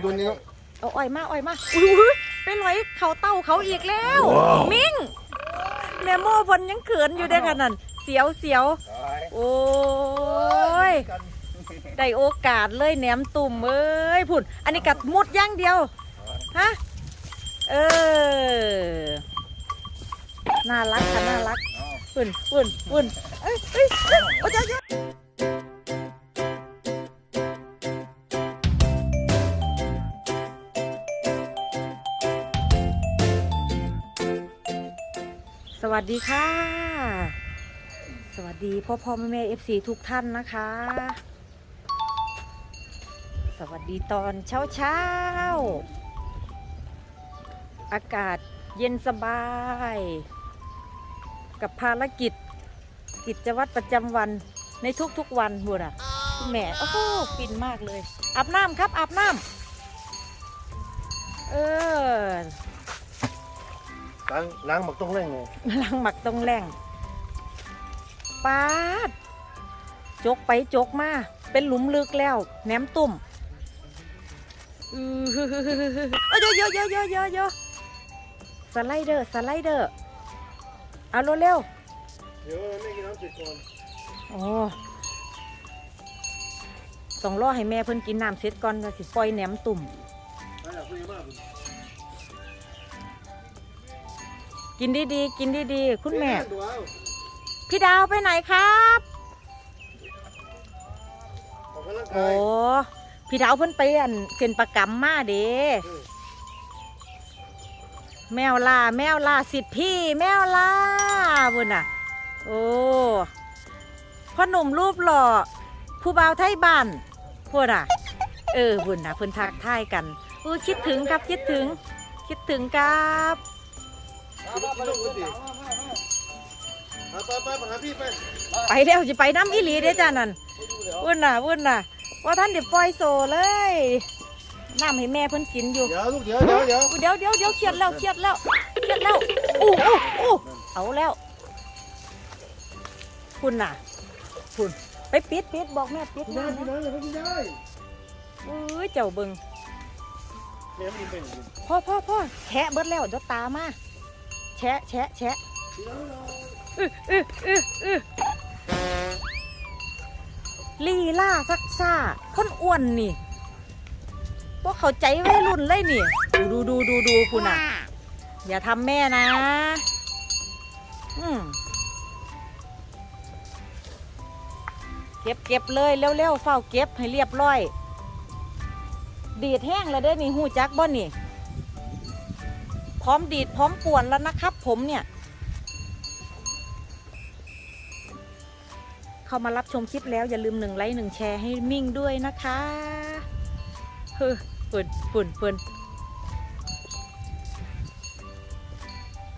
ดูนี่เอาอ้อยมาอ้อยมาอุ้ยไปลอยเขาเต้าเขาอีกแล้ว มิงแม่โม่เพนยังเขินอยู่ได้อขนาดเสียวเสียวโอ้ยได้โอกาสเลยแหนมตุ่มเอ้ยพุ่นอันนี้กัดมุดอย่างเดียวฮะเออน่ารักค่ะน่ารักพุ่นพุ่นพุ่นเอ้ยเอ้ยเอ้ยโอ้ย วัสดีค่ะ สวัสดีพ่อพ่อแม่แม่เอฟซีทุกท่านนะคะ สวัสดีตอนเช้าเช้าอากาศเย็นสบาย กับภารกิจ กิจวัตรประจำวันในทุกๆวันบุญอะคุณแม่โอ้โหฟินมากเลยอาบน้ำครับอาบน้ำเออ ล้างล้างหมักต้องเร่งไงล้างหมักตรงแรงปาด จกไปจกมา เป็นหลุมลึกแล้วแหนมตุ่มอือฮึฮึฮึฮึฮึเอาเยอะเยอะเยอะเยอะเยอะเยอะสไลเดอร์สไลเดอร์เอาเร็วเดี๋ยวไม่กินน้ำจืดก่อนๆโอ้ต้องรอให้แม่เพิ่นกินน้ำเสร็จก่อนว่าสิปล่อยแหนมตุ่มไม่อยากคุยมาก กินดีๆ กินดีๆ คุณแม่ตัวเอาพี่ดาวไปไหนครับออกกำลังกาโอ้ยพี่ดาวเพิ่นไปอันเซ็นประกำมาเด้เออแมวล่าแมวล่าสิทธิพี่ แมวล่าบุญน่ะ โอ้พ่อหนุ่มรูปหล่อผู้บ่าวไทยบ้านพูดอะ เออบุญน่ะเพิ่นทักทายกันอู้คิดถึงครับคิดถึง คิดถึงครับ ไปไปไปหาพี่ไปไปแล้วจะไปน้ำอีลีเด้จ้านั่นวบุญน่ะบุญน่ะ ว่าท่านเดี๋ยวปล่อยโซเลยน้ำให้แม่เพิ่นกินอยู่ เดี๋ยวลูกเดี๋ยวเดี๋ยวเดี๋ยวเดี๋ยวเดี๋ยวเดี๋ยวเครียดแล้วเครียดแล้วเครียดแล้วอู้อู้อู้เอาแล้วคุณน่ะคุณไปปิดปิดบอกแม่ปิดพี่นะได้พี่ได้เลยพี่ได้เอ้ยเจ้าเบิงพ่อพ่อพ่อแฉะเบิดแล้วเดี๋ยวตามา แฉะแฉะแฉะพี่ได้เราอื้ออื้ออื้ออื้อลีล่าซักซ่าคนอ้วนนี่พวกเข้าใจวัยรุ่นเลยนี่ ดูดูดูดูดูคุณน่ะ อย่าทำแม่นะ อืมเก็บเก็บเลยเร็วๆเฝ้าเก็บให้เรียบร้อย ดีดแห้งแล้วเด้อนี่หูจักบ่นี่ พร้อมดีดพร้อมป่วนแล้วนะครับผมเนี่ย เข้ามารับชมคลิปแล้วอย่าลืมหนึ่งไลค์หนึ่งแชร์ให้มิ่งด้วยนะคะเฮ้ยปุ่นปุ่นปุ่น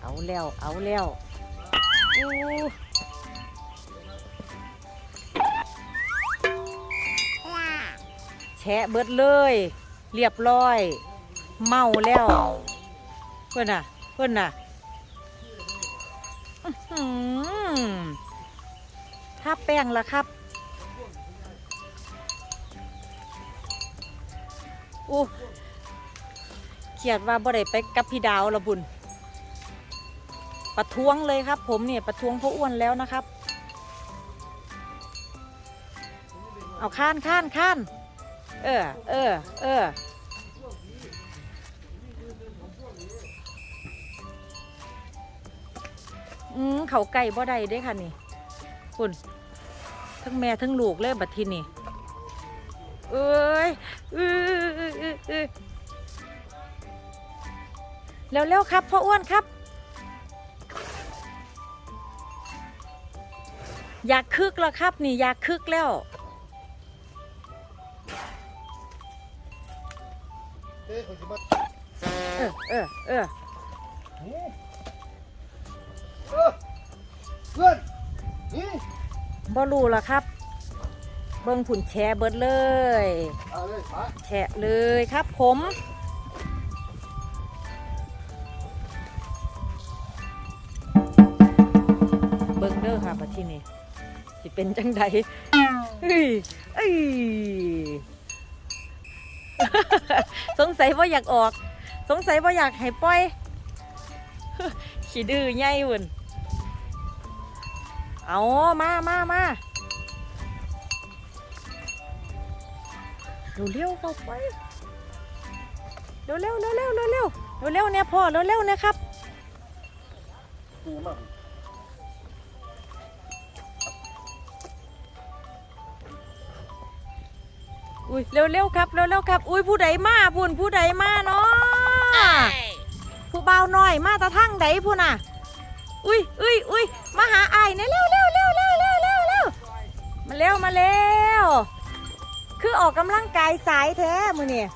เอาแล้ว เอาแล้วอู้แชะเบิดเลย เรียบร้อย เมาแล้ว พื่อนน่ะ เพื่อนน่ะถ้าแป้งละครับอู้เขียดว่าบ่ได้ไปกับพี่ดาวละบุญประท้วงเลยครับ ผมเนี่ยประท้วงพ่ออ้วนแล้วนะครับ เอาข้านข้านข้าน เออ เออ เออ อืมเขาไก่บ่ได้ด้ค่ะนี่คุณทั้งแม่ทั้งลูกเลยบัดทีนี่เอ้ยเอ้ยเอ้ยเอ้ยเอ้ยเร็วๆครับพ่ออ้วนครับ อยากคึกแล้วครับนี่อยากคึกแล้วเออเออเออ บ่รู้ล้วครับ เบิ่งผุ่นแชร์เบิดเลยเลยแชะเลยครับผม เบิ่งเด้อค่ะบัดที่นี่สิเป็นจังใดเฮ้ยเอ้ยสัยว่าอยากออก สงสัยว่าอยากให้ปล่อย ขี้ดื้อใหญ่หุ่น เอามามามาเร็วเร็วเข้าไปเร็วเร็วเร็วเร็วเร็วเร็วเร็วเนี่ยพ่อเร็วเร็วนะครับอุ้ยเร็วเร็วครับเร็วเร็วครับ อุ้ยผู้ใดมาพูนผู้ใดมาเนาะผู้เบาหน่อยมาตะทั้งใดผู้น่ะ อุ้ยอุ้ยอุ้ยมาหาไอ้เนี่ยเร็วเร็วเร็วเร็วเร็วเร็วเร็วมาเร็วมาเร็วคือออกกำลังกายสายแท้มือนี่ย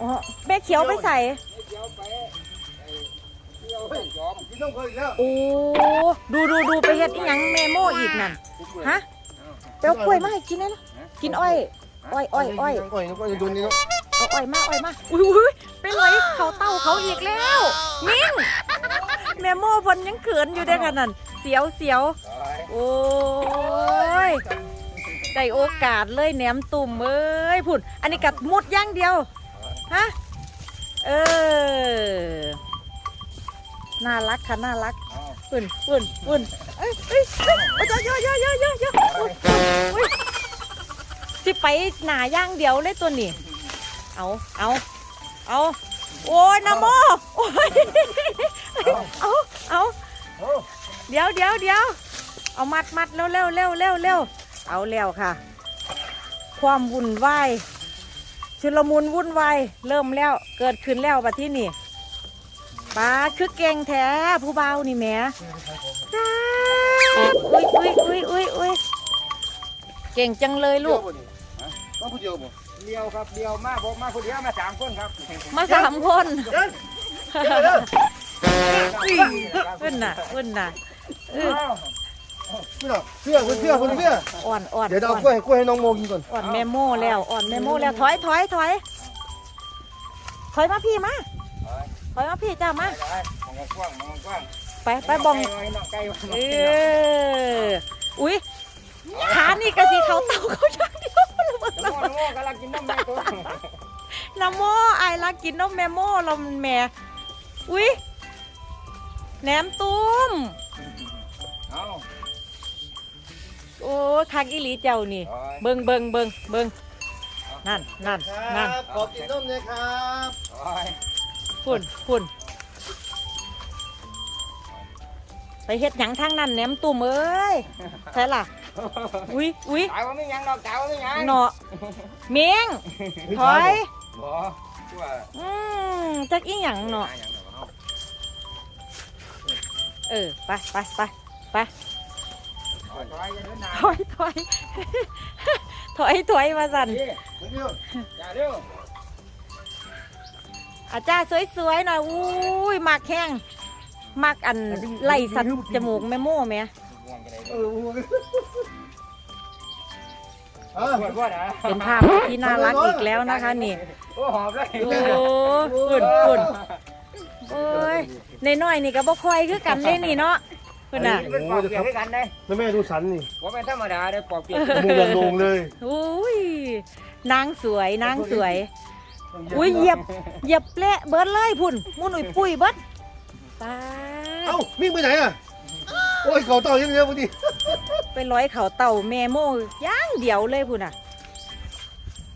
อ๋อแม่เขียวไปใส่โอ้ดูดูดูไปเฮ็ดอีหยังเมโมอีกนั่นฮะไปเอากล้วยมาให้กินเลยนะกินอ้อยอ้อยอ้อยอ้อยอ้อยอาอ้อยมาอ้อยมาอุ้ยอุ้ย ไปเลยเขาเต้าเขาอีกแล้วมิ่งแม่โม่เพนยังเขินอยู่เด้อค่ะนั่นเสียวเสียวโอ้ยได้โอกาสเลยแหนมตุ่มเอ้ยพุ่นอันนี้กัดมุดอย่างเดียวฮะเออน่ารักค่ะน่ารักปุ่นปุ่นปุ่นเอ้ยเอ้ยเอ้ยโอ้ยเยอะเยอะเยอะเยอะเยอะอุ๊ยอุ๊ยสิไปหนาอย่างเดียวเลยตัวนี้เอาเอา เอาโอ้ยนะโมโอ้ยเอาเอาเดี๋ยวเดี๋ยวเดี๋ยวเอามัดมัดเร็วเร็วเร็วเร็วเร็วเอาแล้วค่ะ ความวุ่นวายชุลมุนวุ่นวายเริ่มแล้วเกิดขึ้นแล้วบัดที่นี่ป้าคือเก่งแท้ผู้เบานี่แหม่อุ้ยอุ้ยอุ้ยอุ้ยอุ้ยเก่งจังเลยลูกต้องพูดเดียวบ่ เดียวครับเดียวมาผมมาคนเดียวมาสามคนครับมาสามคนเดินกินเลยเด้อเพื่อนน่ะเพื่อนน่ะเออพี่น้องเสื้อคนเสื้อคนเสื้ออ่อนอ่อนเดี๋ยวเราอ่อนกล้วยกล้วยให้น้องโมกินก่อนอ่อนแมโม่แล้วอ่อนแมโม่แล้วถอยถอยถอยถอยมาพี่มาถอยมาพี่จ้ามามองกว้างมองกว้างไปไปบองน้องไก่เอออุ้ยขานี่กะสิเขาเต่าเขาชักเดียวระ เบิดน้องน้องกำลังกินน้ำแม่ตัวน้ำโม่ไอายรักกินนมแมโม่ลมแม่อุ้ยแหนมตุ้มเอาโอ้คักอีหลีเจ้านี่ เบิงเบิงเบิงเบิงนั่นนั่นคนั่นรับขอกินนมเลยครับฝุ่นฝุ่นไปเฮ็ดหยังทางนั้นแหนมตุ่มเอ้ยใช่ล่ะ อุ้ยอุ้ยตายว่าไม่ยังดอกตายว่าไม่ยังเนาะเมียงถอยบ่ชั่วอืมจักอีหยังเนาะเออไปไปไปไปถอยอย่าเดินหน้าถอยถอยถอยถอยมาสั่นคนเดียวอย่าเร็วอาจารย์สวยๆหน่อยอุ้ยมักแห้งมักอันไล่สัตว์จมูกแม่โม่แม่ เออเออปวดปวดอะเป็นภาพที่น่ารักอีกแล้วนะคะนี่โอ้หอบเลยโอ้ฝุ่นฝุ่นโอ้ยในน้อยๆนี่ก็บ่ค่อยคือกันเลยนี่เนาะคุณน่ะเป็นปอบเปียกด้วยกันได้แล้วแม่ดูสันนี่ว่าเป็นธรรมดาได้ปอบเปียกมูยังลงเลยอุ้ยนางสวยนางสวยอุ้ยเหยียบเหยียบเละเบิดเลยพุ่นมุนอุ้ยปุ้ยเบิดตาเอ้ามิ่งไปไหนอะโอ้ยเขาเต่ายังเยอะพอดี ไปร้อยเขาเต่าแม่โม่ย่างเดียวเลยพุ่นน่ะ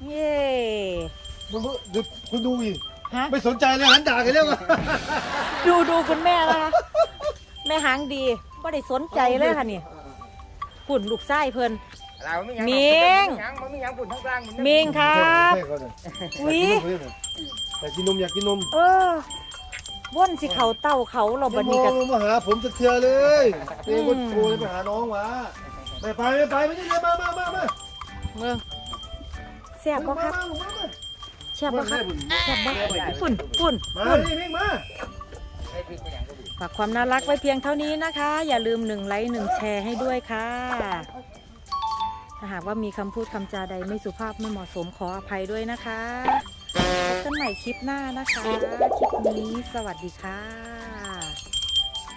เย้คุณดูคุณดูอีกฮะไม่สนใจเลยหันด่ากันแล้วอะดูดูคุณแม่นะคะแม่หางดีก็ได้สนใจเลยค่ะนี่พุ่นลูกไส้เพิ่นเราไม่ยังเมียงยังมันไม่ยังปุ่นทั้งกลางเมงครับอุ๊ยอยากกินนมอยากกินนม เออว่นสิเขาเต่าเขาเราบันนี้กักันนมาหาผมจะเทือเลยเองก็โทรไปหาน้องวะ ไม่ไปไม่ไปไม่ได้เลยมามามามาเมืองแซ่บบ่ครับมามาแซ่บมาบ่ครับมาแซ่บบ่ปุ่นปุ่นมาปุ่นดิมิ่งมาไอ้พี่ก็ยังก็ดีฝากความน่ารักไว้เพียงเท่านี้นะคะ อย่าลืมหนึ่งไลค์หนึ่งแชร์ให้ด้วยค่ะ ถ้าหากว่ามีคำพูดคำจาใดไม่สุภาพไม่เหมาะสมขออภัยด้วยนะคะพบกันใหม่คลิปหน้านะคะ คลิปนี้สวัสดีค่ะ